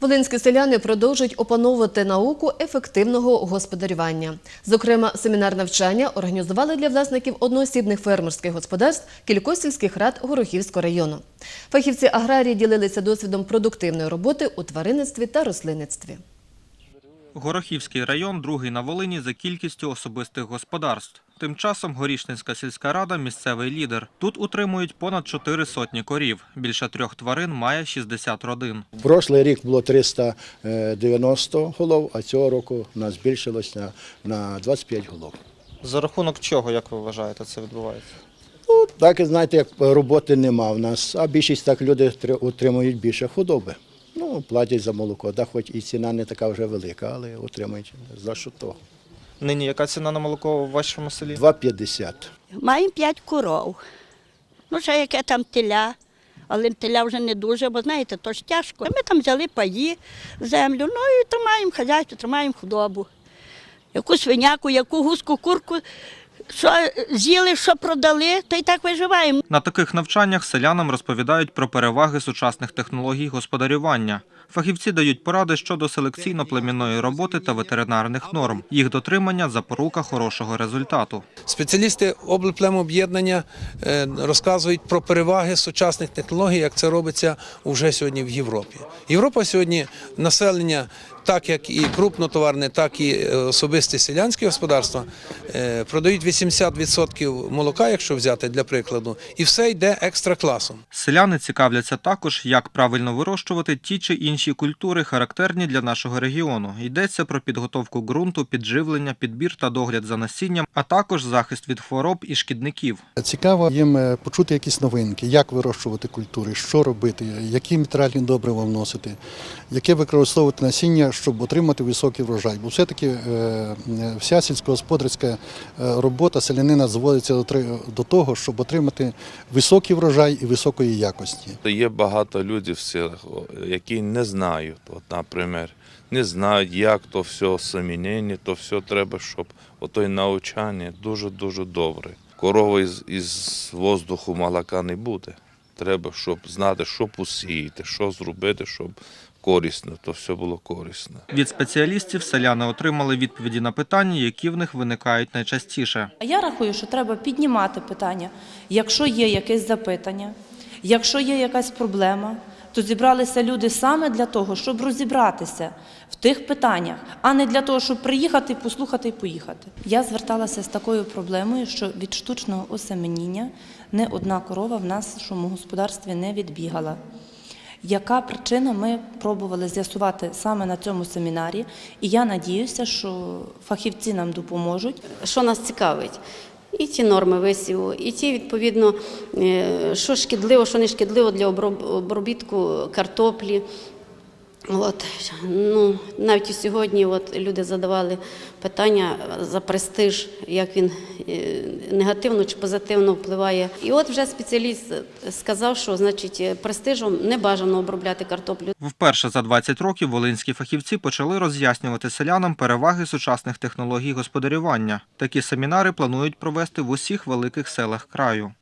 Волинські селяни продовжують опановувати науку ефективного господарювання. Зокрема, семінар навчання організували для власників одноосібних фермерських господарств кількох сільських рад Горохівського району. Фахівці аграрії ділилися досвідом продуктивної роботи у тваринництві та рослинництві. Горохівський район другий на Волині за кількістю особистих господарств. Тим часом Горішницька сільська рада – місцевий лідер. Тут утримують понад чотири сотні корів. Більше трьох тварин має 60 родин. Прошлий рік було 390 голов, а цього року нас збільшилось на, на 25 голов. За рахунок чого, як ви вважаєте, це відбувається? Ну, так і знаєте, як роботи нема в нас, а більшість так люди тр- отримують більше худоби. Ну, платять за молоко, да, хоч і ціна не така вже велика, але отримують за що того. Нині яка ціна на молоко в вашому селі? 2,50. Маємо п'ять коров. Ну, ще яке там теля, але теля вже не дуже, бо знаєте, то ж тяжко. Ми там взяли паї, землю, ну і тримаємо хазяйство, тримаємо худобу. Яку свиняку, яку гуску, курку, що з'їли, що продали, то й так виживаємо. На таких навчаннях селянам розповідають про переваги сучасних технологій господарювання. Фахівці дають поради щодо селекційно-племінної роботи та ветеринарних норм. Їх дотримання – запорука хорошого результату. Спеціалісти облплемоб'єднання е, розказують про переваги сучасних технологій, як це робиться вже сьогодні в Європі. Європа сьогодні населення, так як і крупнотоварне, так і е, особисті селянські господарства, е, продають 80% молока, якщо взяти для прикладу, і все йде екстра класом. Селяни цікавляться також, як правильно вирощувати ті чи інші культури, характерні для нашого регіону. Йдеться про підготовку ґрунту, підживлення, підбір та догляд за насінням, а також захист від хвороб і шкідників. Цікаво їм е, почути якісь новинки, як вирощувати культури, що робити, які мінеральні добрива вносити, яке використовувати насіння, щоб отримати високий врожай. Бо все-таки е, вся сільськогосподарська е, робота селянина зводиться до того, щоб отримати високий врожай і високої якості. Є багато людей в селах, які не знають, от, наприклад, не знають, як то все самінення, то все треба, щоб ото навчання дуже-дуже добре. Корова із, із воздуху молока не буде. Треба, щоб знати, що посіяти, що зробити, щоб корисно, то все було корисно. Від спеціалістів селяни отримали відповіді на питання, які в них виникають найчастіше. А Я рахую, що треба піднімати питання. Якщо є якесь запитання, якщо є якась проблема, то зібралися люди саме для того, щоб розібратися в тих питаннях, а не для того, щоб приїхати, послухати і поїхати. Я зверталася з такою проблемою, що від штучного осеменіння не одна корова в нашому господарстві не відбігала. Яка причина ми пробували з'ясувати саме на цьому семінарі, і я надіюся, що фахівці нам допоможуть. що нас цікавить. І ті норми висіву, і ті, відповідно, е, що шкідливо, що не шкідливо для оброб- обробітку картоплі. От, ну, навіть сьогодні от, люди задавали питання за престиж, як він е, негативно чи позитивно впливає. І от вже спеціаліст сказав, що значить, престижом не бажано обробляти картоплю. Вперше за 20 років волинські фахівці почали роз'яснювати селянам переваги сучасних технологій господарювання. Такі семінари планують провести в усіх великих селах краю.